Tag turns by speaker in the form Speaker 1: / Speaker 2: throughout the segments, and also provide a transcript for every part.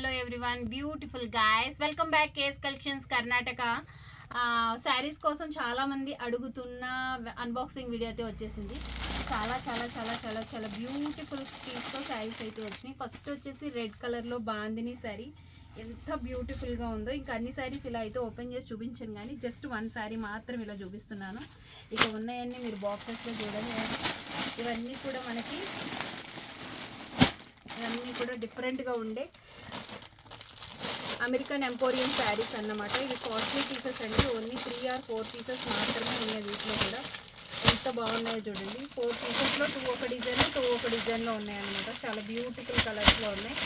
Speaker 1: Hello everyone beautiful guys welcome back case collections Karnataka saris కోసం చాలామంది అడుగుతున్న unboxing video అయితే వచ్చేసింది. చాలా చాలా చాలా చాలా చాలా బ్యూటిఫుల్ పీస్తో శారీస్ అయితే వచ్చినాయి. ఫస్ట్ వచ్చేసి రెడ్ కలర్లో బాందిని శారీ ఎంత బ్యూటిఫుల్గా ఉందో. ఇంకా అన్ని శారీస్ ఇలా అయితే ఓపెన్ చేసి చూపించాను కానీ జస్ట్ వన్ శారీ మాత్రం ఇలా చూపిస్తున్నాను. ఇక ఉన్నాయన్నీ మీరు బాక్సెస్లో చూడండి. ఇవన్నీ కూడా మనకి ఇవన్నీ కూడా డిఫరెంట్గా ఉండే అమెరికన్ ఎంపోరియం శారీస్ అన్నమాట. ఇవి కాస్ట్లీ పీసెస్ అండి. Only three or four pieces మాత్రమే ఉన్నాయి వీటిలో కూడా. ఎంత బాగున్నాయో చూడండి. ఫోర్ పీసెస్లో టూ ఒక డిజైన్ టూ ఒక డిజైన్లో ఉన్నాయన్నమాట చాలా బ్యూటిఫుల్ కలర్స్లో ఉన్నాయి.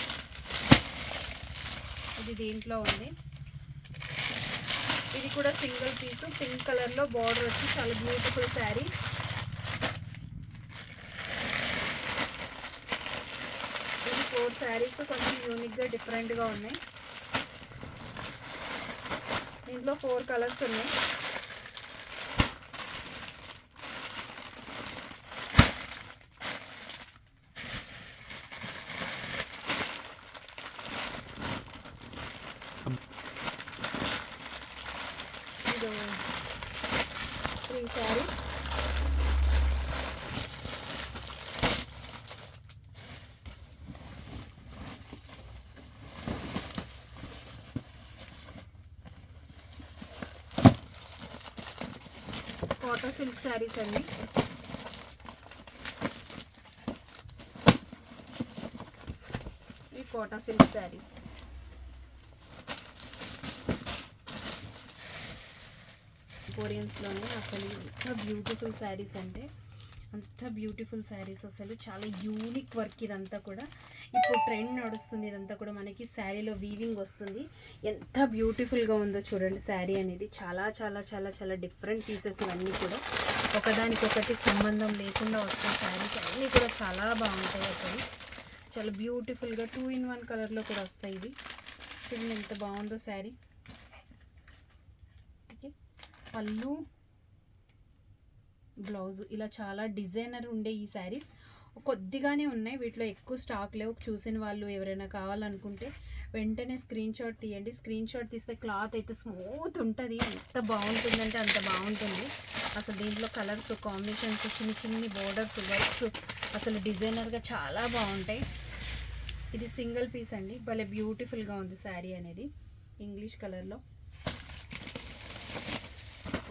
Speaker 1: ఇది దీంట్లో ఉంది. ఇది కూడా సింగిల్ పీస్ పింక్ కలర్లో బార్డర్ వచ్చి చాలా బ్యూటిఫుల్ శారీ ఇది ఫోర్ శారీస్ కొంచెం యూనిక్గా డిఫరెంట్గా ఉన్నాయి. దీంట్లో ఫోర్ కలర్స్ ఉన్నాయి. త్రీ శారీస్ కోటా సిల్క్ శారీస్ అండి. ఈ కోటా సిల్క్ శారీస్ కోరియన్స్లోనే అసలు ఎంత బ్యూటిఫుల్ శారీస్ అంటే అంత బ్యూటిఫుల్ శారీస్ అసలు. చాలా యూనిక్ వర్క్ ఇదంతా కూడా. ఇప్పుడు ట్రెండ్ నడుస్తుంది. ఇదంతా కూడా మనకి శారీలో వీవింగ్ వస్తుంది. ఎంత బ్యూటిఫుల్గా ఉందో చూడండి శారీ అనేది. చాలా చాలా చాలా చాలా డిఫరెంట్ పీసెస్ ఇవన్నీ కూడా. ఒకదానికొకటి సంబంధం లేకుండా వస్తాయి శారీస్ అన్నీ కూడా చాలా బాగుంటాయి అసలు. చాలా బ్యూటిఫుల్గా టూ ఇన్ వన్ కలర్లో కూడా వస్తాయి ఇవి. చూడండి ఎంత బాగుందో శారీ ఓకే. పళ్ళు బ్లౌజ్ ఇలా చాలా డిజైనర్ ఉండే ఈ శారీస్ కొద్దిగానే ఉన్నాయి. వీటిలో ఎక్కువ స్టాక్ లేవు. చూసిన వాళ్ళు ఎవరైనా కావాలనుకుంటే వెంటనే స్క్రీన్ షాట్ తీయండి. స్క్రీన్ షాట్ తీస్తే క్లాత్ అయితే స్మూత్ ఉంటుంది. ఎంత బాగుంటుందంటే అంత బాగుంటుంది. అసలు దీంట్లో కలర్స్ కాంబినేషన్స్ చిన్న చిన్ని బోర్డర్స్ వర్క్స్ అసలు డిజైనర్గా చాలా బాగుంటాయి. ఇది సింగిల్ పీస్ అండి. భలే బ్యూటిఫుల్గా ఉంది శారీ అనేది. ఇంగ్లీష్ కలర్లో.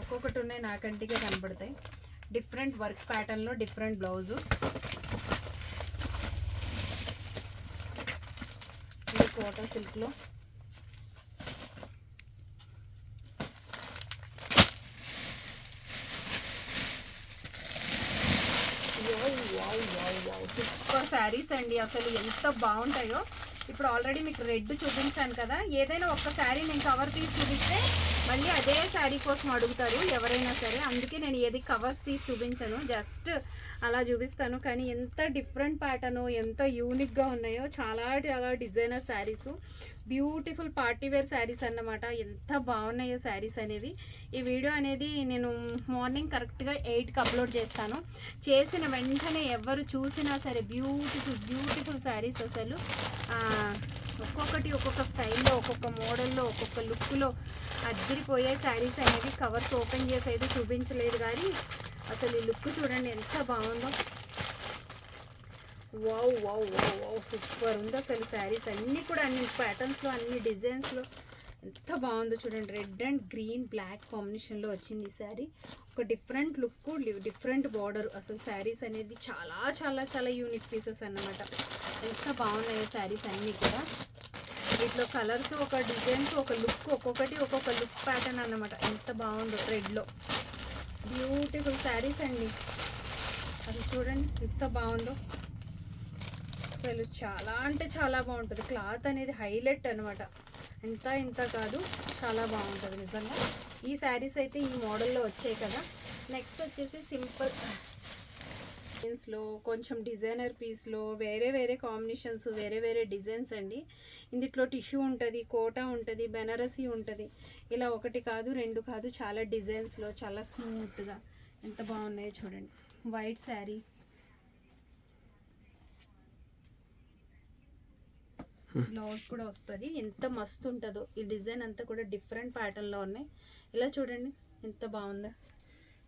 Speaker 1: ఒక్కొక్కటి ఉన్నాయి. నాకంటిగా కనబడతాయి డిఫరెంట్ వర్క్ ప్యాటర్న్లో డిఫరెంట్ బ్లౌజు. వాటర్ సిల్క్లో. సూపర్ శారీస్ అండి. అసలు ఎంత బాగుంటాయో. ఇప్పుడు ఆల్రెడీ మీకు రెడ్ చూపించాను కదా. ఏదైనా ఒక్క శారీ నేను కవర్ తీసి చూపిస్తే మళ్ళీ అదే శారీ కోసం అడుగుతారు ఎవరైనా సరే. అందుకే నేను ఏది కవర్స్ తీసి చూపించాను. జస్ట్ అలా చూపిస్తాను. కానీ ఎంత డిఫరెంట్ ప్యాటర్న్ ఎంత యూనిక్గా ఉన్నాయో చాలా చాలా designer saris beautiful party wear saris అన్నమాట. ఎంత బాగున్నాయో శారీస్ అనేవి. ఈ వీడియో అనేది నేను మార్నింగ్ కరెక్ట్గా ఎయిట్కి అప్లోడ్ చేస్తాను. చేసిన వెంటనే ఎవరు చూసినా సరే బ్యూటిఫుల్ బ్యూటిఫుల్ శారీస్ అసలు. ఒక్కొక్కటి ఒక్కొక్క స్టైల్లో ఒక్కొక్క మోడల్లో ఒక్కొక్క లుక్లో అద్దరిపోయే శారీస్ అనేది కవర్స్ ఓపెన్ చేసి అయితే చూపించలేదు కానీ అసలు ఈ లుక్ చూడండి ఎంత బాగుందో. Wow wow wow wow super ఉంది అసలు శారీస్. అన్నీ కూడా అన్ని ప్యాటర్న్స్లో అన్ని డిజైన్స్లో ఎంత బాగుందో చూడండి. రెడ్ అండ్ గ్రీన్ బ్లాక్ కాంబినేషన్లో వచ్చింది ఈ శారీ. ఒక డిఫరెంట్ లుక్ డిఫరెంట్ బార్డర్ అసలు శారీస్ అనేది చాలా చాలా చాలా యూనిక్ పీసెస్ అన్నమాట. ఎంత బాగున్నాయి శారీస్ అన్నీ కూడా. వీటిలో కలర్స్ ఒక డిజైన్స్ ఒక లుక్ ఒక్కొక్కటి ఒక్కొక్క లుక్ ప్యాటర్న్ అన్నమాట. ఎంత బాగుందో రెడ్లో బ్యూటిఫుల్ శారీస్ అండి. అది చూడండి ఎంత బాగుందో. అసలు చాలా అంటే చాలా బాగుంటుంది. క్లాత్ అనేది హైలైట్ అనమాట ఎంత ఇంత కాదు చాలా బాగుంటుంది నిజంగా. ఈ శారీస్ అయితే ఈ మోడల్లో వచ్చాయి కదా. నెక్స్ట్ వచ్చేసి సింపుల్ లో కొంచెం డిజైనర్ పీస్లో వేరే వేరే కాంబినేషన్స్ వేరే వేరే డిజైన్స్ అండి. ఇందులో టిష్యూ ఉంటుంది కోటా ఉంటుంది బెనారసీ ఉంటుంది. ఇలా ఒకటి కాదు రెండు కాదు చాలా డిజైన్స్లో చాలా స్మూత్గా ఎంత బాగున్నాయో చూడండి. వైట్ శారీ బ్లౌజ్ కూడా వస్తుంది. ఎంత మస్తు ఉంటుందో. ఈ డిజైన్ అంతా కూడా డిఫరెంట్ ప్యాటర్న్లో ఉన్నాయి. ఇలా చూడండి. ఎంత బాగుందో.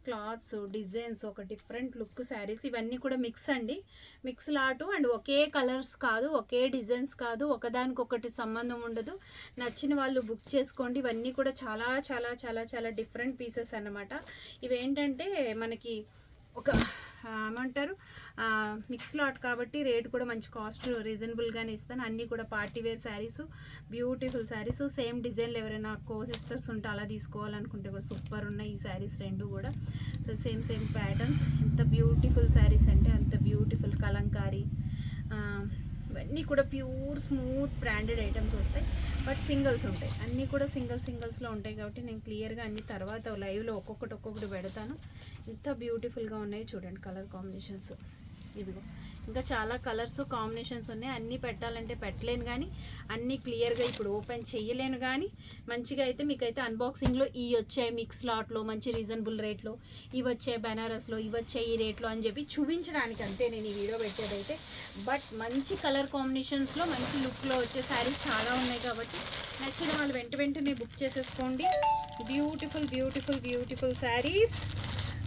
Speaker 1: క్లాత్స్ డిజైన్స్ ఒక డిఫరెంట్ లుక్ శారీస్ ఇవన్నీ కూడా మిక్స్ అండి. మిక్స్ లాటు అండ్ ఒకే కలర్స్ కాదు ఒకే డిజైన్స్ కాదు ఒకదానికొకటి సంబంధం ఉండదు. నచ్చిన వాళ్ళు బుక్ చేసుకోండి. ఇవన్నీ కూడా చాలా చాలా చాలా చాలా డిఫరెంట్ పీసెస్ అన్నమాట. ఇవేంటంటే మనకి ఒక ఏమంటారు? మిక్స్ లాట్ కాబట్టి రేట్ కూడా మంచి కాస్ట్ రీజనబుల్గానే ఇస్తాను. అన్నీ కూడా party wear saris beautiful saris same డిజైన్లు ఎవరైనా కో సిస్టర్స్ ఉంటే అలా తీసుకోవాలనుకుంటే కూడా సూపర్ ఉన్నాయి ఈ శారీస్ రెండు కూడా. సో సేమ్ సేమ్ ప్యాటర్న్స్ ఎంత బ్యూటిఫుల్ శారీస్ అంటే అంత బ్యూటిఫుల్ కలంకారీ అన్నీ కూడా ప్యూర్ స్మూత్ బ్రాండెడ్ ఐటమ్స్ వస్తాయి. బట్ సింగిల్స్ ఉంటాయి. అన్నీ కూడా సింగిల్ సింగిల్స్లో ఉంటాయి కాబట్టి నేను క్లియర్గా అన్ని తర్వాత లైవ్లో ఒక్కొక్కటి ఒక్కొక్కటి పెడతాను. ఎంత బ్యూటిఫుల్గా ఉన్నాయి చూడండి కలర్ కాంబినేషన్స్. ఇదిగో. ఇంకా చాలా కలర్స్ కాంబినేషన్స్ ఉన్నాయి. అన్నీ పెట్టాలంటే పెట్టలేను కానీ అన్నీ క్లియర్గా ఇప్పుడు ఓపెన్ చేయలేను కానీ మంచిగా అయితే మీకైతే అన్బాక్సింగ్లో ఈ వచ్చాయి మిక్స్ లాట్లో మంచి రీజనబుల్ రేట్లో ఇవి వచ్చాయి బెనారస్లో ఇవి వచ్చాయి ఈ రేట్లో అని చెప్పి చూపించడానికి అంతే నేను ఈ వీడియో పెట్టేదైతే. బట్ మంచి కలర్ కాంబినేషన్స్లో మంచి లుక్లో వచ్చే శారీస్ చాలా ఉన్నాయి కాబట్టి నచ్చిన వాళ్ళు వెంట వెంటనే బుక్ చేసేసుకోండి. Beautiful beautiful beautiful saris.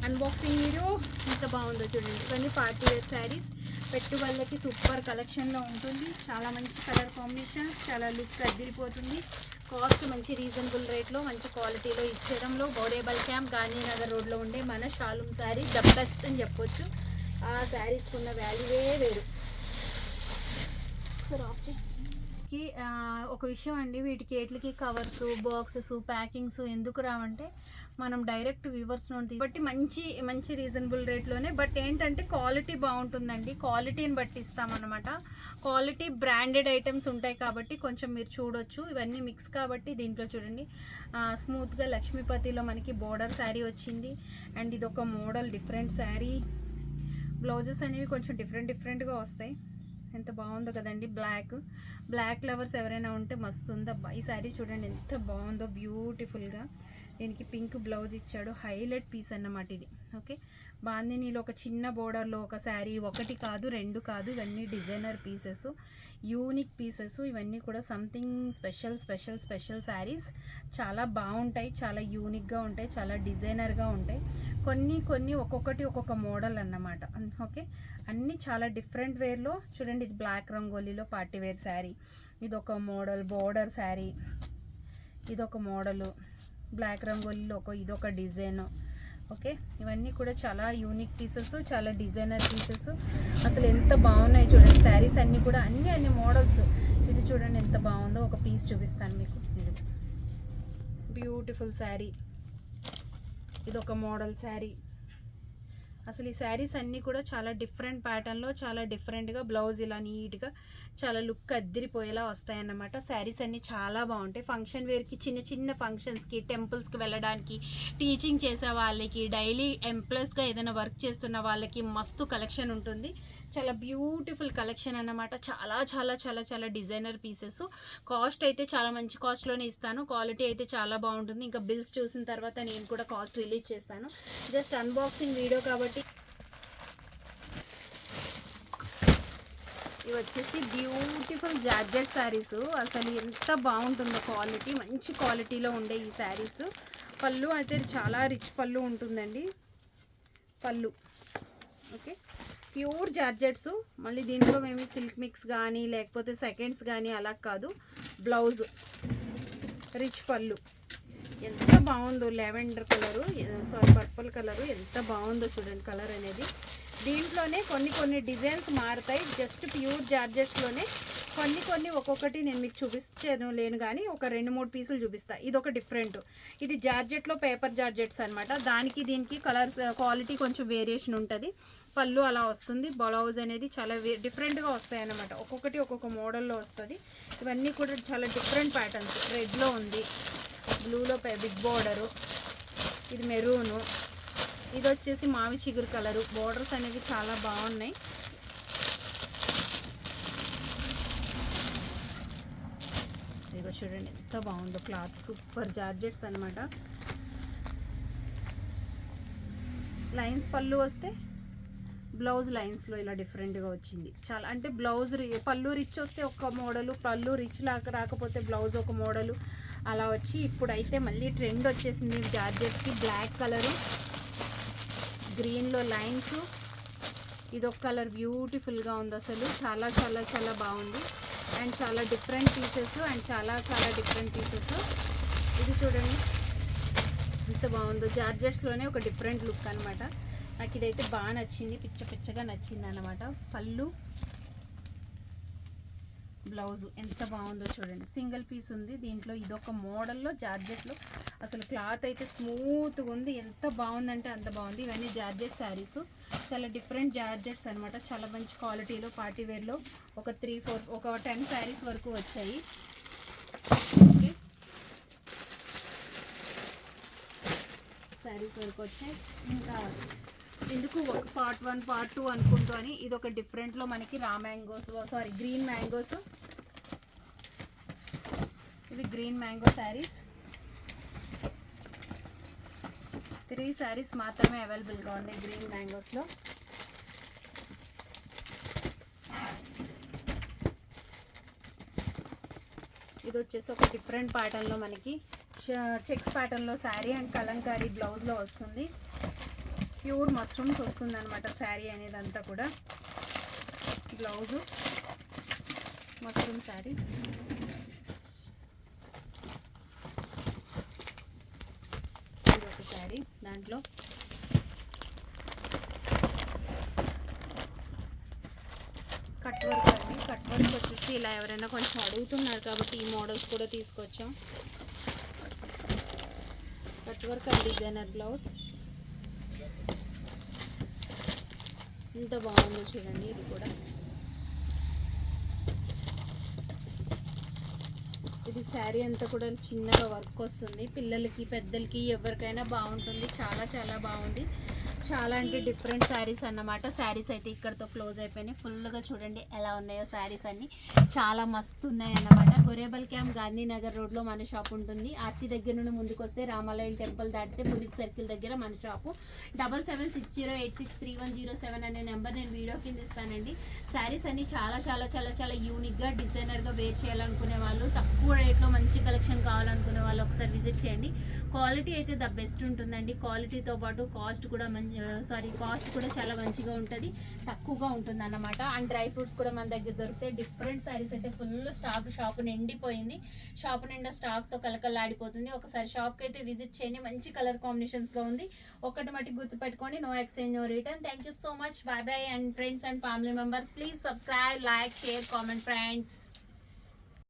Speaker 1: Unboxing video ఎంత బాగుందో చూడండి. ఇవన్నీ పార్టీ వేర్ శారీస్ పెట్టు వాళ్ళకి సూపర్ కలెక్షన్లో ఉంటుంది. చాలా మంచి కలర్ కాంబినేషన్స్ చాలా లుక్ అదిరిపోతుంది కాస్ట్ మంచి రీజనబుల్ రేట్లో మంచి క్వాలిటీలో ఇచ్చేయడంలో బోడేబల్ క్యాంప్ గాంధీనగర్ రోడ్లో ఉండే మన షాలూమ్ శారీ ద బెస్ట్ అని చెప్పొచ్చు. ఆ శారీస్కి ఉన్న వాల్యూవే వేరు. సార్ ఆఫ్ చేయండి వీటికి ఒక విషయం అండి. వీటికి ఎట్లకి కవర్స్ బాక్సెస్ ప్యాకింగ్స్ ఎందుకు రావంటే మనం డైరెక్ట్ వ్యూవర్స్ నుండి బట్టి మంచి మంచి రీజనబుల్ రేట్లోనే బట్ ఏంటంటే క్వాలిటీ బాగుంటుందండి. క్వాలిటీని బట్టి ఇస్తామన్నమాట. క్వాలిటీ బ్రాండెడ్ ఐటమ్స్ ఉంటాయి కాబట్టి కొంచెం మీరు చూడొచ్చు. ఇవన్నీ మిక్స్ కాబట్టి దీంట్లో చూడండి. స్మూత్గా లక్ష్మీపతిలో మనకి బోర్డర్ శారీ వచ్చింది. అండ్ ఇది ఒక మోడల్ డిఫరెంట్ శారీ బ్లౌజెస్ అనేవి కొంచెం డిఫరెంట్ డిఫరెంట్గా వస్తాయి. ఎంత బాగుందో కదండి బ్లాక్. బ్లాక్ లవర్స్ ఎవరైనా ఉంటే మస్తు ఉందబ్బా ఈ శారీ చూడండి ఎంత బాగుందో బ్యూటిఫుల్గా. దీనికి పింక్ బ్లౌజ్ ఇచ్చాడు. హైలైట్ పీస్ అన్నమాట ఇది. ఓకే? బాందినీలో ఒక చిన్న బోర్డర్లో ఒక శారీ ఒకటి కాదు రెండు కాదు ఇవన్నీ డిజైనర్ పీసెస్ యూనిక్ పీసెస్ ఇవన్నీ కూడా something special special special saris. చాలా బాగుంటాయి చాలా యూనిక్గా ఉంటాయి చాలా డిజైనర్గా ఉంటాయి. కొన్ని కొన్ని ఒక్కొక్కటి ఒక్కొక్క మోడల్ అన్నమాట. ఓకే? అన్నీ చాలా డిఫరెంట్ వేర్లో. చూడండి ఇది బ్లాక్ రంగోలీలో పార్టీ వేర్ శారీ. ఇది ఒక మోడల్ బోర్డర్ శారీ. ఇదొక మోడలు. బ్లాక్ రంగోలీలో ఒక ఇదొక డిజైన్. ఓకే? ఇవన్నీ కూడా చాలా యూనిక్ పీసెస్ చాలా డిజైనర్ పీసెస్ అసలు ఎంత బాగున్నాయి చూడండి. శారీస్ అన్నీ కూడా అన్ని అన్ని మోడల్స్ ఇది చూడండి ఎంత బాగుందో. ఒక పీస్ చూపిస్తాను మీకు. ఇది బ్యూటిఫుల్ శారీ ఇది ఒక మోడల్ శారీ అసలు ఈ శారీస్ అన్నీ కూడా చాలా డిఫరెంట్ ప్యాటర్న్లో చాలా డిఫరెంట్గా బ్లౌజ్ ఇలా నీట్గా చాలా లుక్ అద్దరిపోయేలా వస్తాయన్నమాట. శారీస్ అన్నీ చాలా బాగుంటాయి. ఫంక్షన్ వేర్కి చిన్న చిన్న ఫంక్షన్స్కి టెంపుల్స్కి వెళ్ళడానికి టీచింగ్ చేసే వాళ్ళకి డైలీ ఎంప్లాయీస్గా ఏదైనా వర్క్ చేస్తున్న వాళ్ళకి మస్తు కలెక్షన్ ఉంటుంది. చాలా బ్యూటిఫుల్ కలెక్షన్ అన్నమాట. చాలా చాలా చాలా చాలా డిజైనర్ పీసెస్ కాస్ట్ అయితే చాలా మంచి కాస్ట్లోనే ఇస్తాను. క్వాలిటీ అయితే చాలా బాగుంటుంది. ఇంకా బిల్స్ చూసిన తర్వాత నేను కూడా కాస్ట్ రిలీజ్ చేస్తాను. జస్ట్ అన్బాక్సింగ్ వీడియో కాబట్టి ఇవి వచ్చేసి బ్యూటిఫుల్ జార్జెట్ శారీస్ అసలు ఎంత బాగుంటుందో క్వాలిటీ మంచి క్వాలిటీలో ఉండే ఈ శారీస్ పళ్ళు అయితే చాలా రిచ్ పళ్ళు ఉంటుందండి. పళ్ళు. Okay pure georgettes. మళ్ళీ దీంట్లో మేము సిల్క్ మిక్స్ కానీ లేకపోతే సెకండ్స్ కానీ అలా కాదు. బ్లౌజ్. రిచ్ పళ్ళు. ఎంత బాగుందో lavender colour sorry purple colour ఎంత బాగుందో చూడండి కలర్ అనేది. దీంట్లోనే కొన్ని కొన్ని డిజైన్స్ మారుతాయి. జస్ట్ ప్యూర్ జార్జెట్స్లోనే కొన్ని కొన్ని ఒక్కొక్కటి నేను మీకు చూపిస్తాను లేను కానీ ఒక రెండు మూడు పీసులు చూపిస్తా. ఇది ఒక డిఫరెంట్. ఇది జార్జెట్లో పేపర్ జార్జెట్స్ అనమాట దానికి దీనికి కలర్స్ క్వాలిటీ కొంచెం వేరియేషన్ ఉంటుంది. పళ్ళు అలా వస్తుంది. బ్లౌజ్ అనేది చాలా వే డిఫరెంట్గా వస్తాయి అన్నమాట ఒక్కొక్కటి ఒక్కొక్క మోడల్లో వస్తుంది. ఇవన్నీ కూడా చాలా డిఫరెంట్ ప్యాటర్న్స్. రెడ్లో ఉంది. బ్లూలో బిగ్ బోర్డరు. ఇది మెరూను. ఇది వచ్చేసి మావి చిగురు కలరు. బోర్డర్స్ అనేవి చాలా బాగున్నాయి. ఇదిగో చూడండి ఎంత బాగుందో క్లాత్. సూపర్ జార్జెట్స్ అనమాట లైన్స్ పళ్ళు వస్తే బ్లౌజ్ లైన్స్లో ఇలా డిఫరెంట్గా వచ్చింది. చాలా అంటే బ్లౌజ్ రి- పళ్ళు రిచ్ వస్తే ఒక మోడలు పళ్ళు రిచ్ లాగా రాకపోతే బ్లౌజ్ ఒక మోడలు అలా వచ్చి ఇప్పుడైతే మళ్ళీ ట్రెండ్ వచ్చేసింది జార్జెట్కి బ్లాక్ కలరు గ్రీన్లో లైన్స్ ఇదొక కలర్ బ్యూటిఫుల్గా ఉంది అసలు. చాలా చాలా చాలా బాగుంది. అండ్ చాలా డిఫరెంట్ పీసెస్ అండ్ చాలా చాలా డిఫరెంట్ పీసెస్ ఇది చూడండి. ఎంత బాగుందో. జార్జెట్స్లోనే ఒక డిఫరెంట్ లుక్ అనమాట నాకు ఇదైతే బాగా నచ్చింది పిచ్చ పిచ్చగా నచ్చింది అనమాట పళ్ళు బ్లౌజు ఎంత బాగుందో చూడండి. సింగిల్ పీస్ ఉంది దీంట్లో ఇదొక మోడల్లో జార్జెట్లో. అసలు క్లాత్ అయితే స్మూత్గా ఉంది. ఎంత బాగుందంటే అంత బాగుంది. ఇవన్నీ జార్జెట్ శారీస్. చాలా డిఫరెంట్ జార్జెట్స్ అనమాట చాలా మంచి క్వాలిటీలో పార్టీ వేర్లో ఒక త్రీ ఫోర్ ఒక టెన్ శారీస్ వరకు వచ్చాయి. ఓకే. శారీస్ వరకు వచ్చాయి. ఇంకా ఎందుకు ఒక పార్ట్ వన్ పార్ట్ టూ అనుకుంటూ అని ఇది ఒక డిఫరెంట్లో మనకి raw mangoes sorry green mangoes. ఇవి green mango saris three saris మాత్రమే అవైలబుల్గా ఉన్నాయి గ్రీన్ మ్యాంగోస్లో ఇది వచ్చేసి ఒక డిఫరెంట్ ప్యాటర్న్లో మనకి చెక్స్ ప్యాటర్న్లో శారీ అండ్ కలంకారీ బ్లౌజ్లో వస్తుంది. ప్యూర్ మష్రూమ్స్ వస్తుంది అనమాట శారీ అనేది అంతా కూడా. Blouse mushroom sari. ఇది ఒక శారీ దాంట్లో. కట్ వర్క్ అండి. కట్ వర్క్ వచ్చేసి ఇలా ఎవరైనా కొంచెం అడుగుతున్నారు కాబట్టి ఈ మోడల్స్ కూడా తీసుకొచ్చాం. Cut work and designer blouse. ఎంత బాగుందో చూడండి ఇది కూడా. ఇది శారీ అంతా కూడా చిన్నగా వర్క్ వస్తుంది. పిల్లలకి పెద్దలకి ఎవరికైనా బాగుంటుంది. చాలా చాలా బాగుంది. చాలా అంటే డిఫరెంట్ శారీస్ అన్నమాట. శారీస్ అయితే ఇక్కడతో క్లోజ్ అయిపోయినాయి. ఫుల్గా చూడండి ఎలా ఉన్నాయో శారీస్ అన్ని. చాలా మస్తు ఉన్నాయి అన్నమాట. గొరేబల్ క్యాంప్ గాంధీనగర్ రోడ్లో మన షాప్ ఉంటుంది. ఆర్చి దగ్గర నుండి ముందుకు వస్తే రామాలయం టెంపుల్ దాటితే పులిక్ సర్కిల్ దగ్గర మన shop double seven six zero eight six three one zero seven అనే నెంబర్ నేను వీడియో కింద ఇస్తానండి. శారీస్ అన్ని చాలా చాలా చాలా చాలా యూనిక్గా డిజైనర్గా వేర్ చేయాలనుకునే వాళ్ళు తక్కువ రేట్లో మంచి కలెక్షన్ కావాలనుకునే వాళ్ళు ఒకసారి విజిట్ చేయండి. క్వాలిటీ అయితే ద బెస్ట్ ఉంటుందండి. క్వాలిటీతో పాటు కాస్ట్ కూడా మంచి సారీ కాస్ట్ కూడా చాలా మంచిగా ఉంటుంది తక్కువగా ఉంటుంది అన్నమాట అండ్ డ్రై ఫ్రూట్స్ కూడా మన దగ్గర దొరుకుతాయి డిఫరెంట్ సారీస్ అయితే ఫుల్ స్టాక్ షాప్ నిండిపోయింది. షాప్ నిండా స్టాక్తో కలకలాడిపోతుంది ఒకసారి షాప్కి అయితే విజిట్ చేయండి. మంచి కలర్ కాంబినేషన్స్లో ఉంది. ఒకటి మట్టి గుర్తుపెట్టుకోండి. No exchange no return thank you so much bye bye and friends and family members please subscribe like share comment friends